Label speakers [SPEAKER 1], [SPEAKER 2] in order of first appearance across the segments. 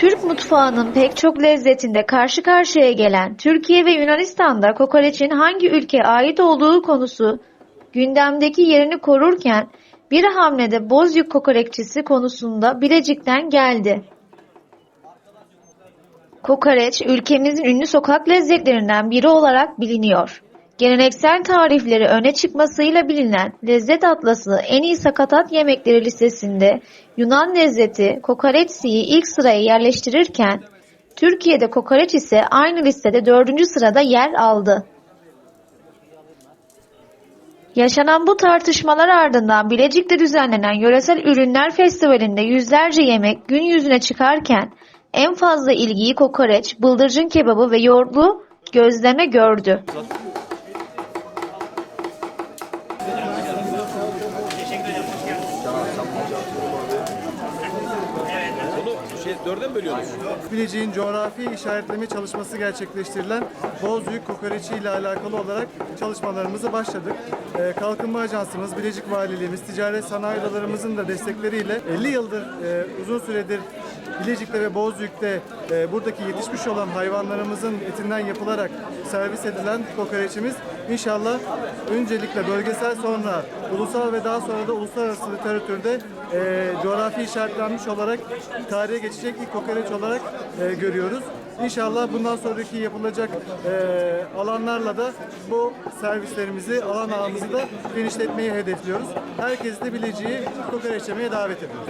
[SPEAKER 1] Türk mutfağının pek çok lezzetinde karşı karşıya gelen Türkiye ve Yunanistan'da kokoreçin hangi ülkeye ait olduğu konusu gündemdeki yerini korurken bir hamlede Bozyük kokoreççisi konusunda Bilecik'ten geldi. Kokoreç ülkemizin ünlü sokak lezzetlerinden biri olarak biliniyor. Geleneksel tarifleri öne çıkmasıyla bilinen lezzet atlası en iyi sakatat yemekleri listesinde Yunan lezzeti kokoreçsiyi ilk sıraya yerleştirirken Türkiye'de kokoreç ise aynı listede dördüncü sırada yer aldı. Yaşanan bu tartışmalar ardından Bilecik'te düzenlenen Yöresel Ürünler Festivali'nde yüzlerce yemek gün yüzüne çıkarken en fazla ilgiyi kokoreç, bıldırcın kebabı ve yoğurtlu gözleme gördü.
[SPEAKER 2] Bunu şey dörde mi bölüyorsunuz?
[SPEAKER 3] Bilecik'in coğrafi işaretleme çalışması gerçekleştirilen Bozüyük kokoreçi ile alakalı olarak çalışmalarımızı başladık. Ee, Kalkınma Ajansımız, Bilecik Valiliğimiz, ticaret sanayi odalarımızın da destekleriyle 50 yıldır e, uzun süredir Bilecik'te ve Bozüyük'te e, buradaki yetişmiş olan hayvanlarımızın etinden yapılarak servis edilen kokoreçimiz inşallah öncelikle bölgesel sonra ulusal ve daha sonra da uluslararası literatürde e, coğrafi işaretlenmiş olarak tarihe geçecek ilk kokoreç olarak e, görüyoruz. İnşallah bundan sonraki yapılacak e, alanlarla da bu servislerimizi, alan ağımızı da genişletmeyi hedefliyoruz. Herkesi de bileceği kokoreç yemeye davet ediyoruz.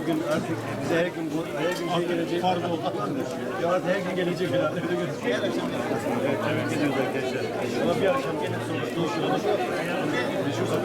[SPEAKER 4] Bugün artık bize her gün bu her gün şey gelecek. Oldu. Ya artık her gün gelecek herhalde öyle gözüküyor. Evet, tebrik ediyoruz arkadaşlar. Ama bir akşam gelin sonra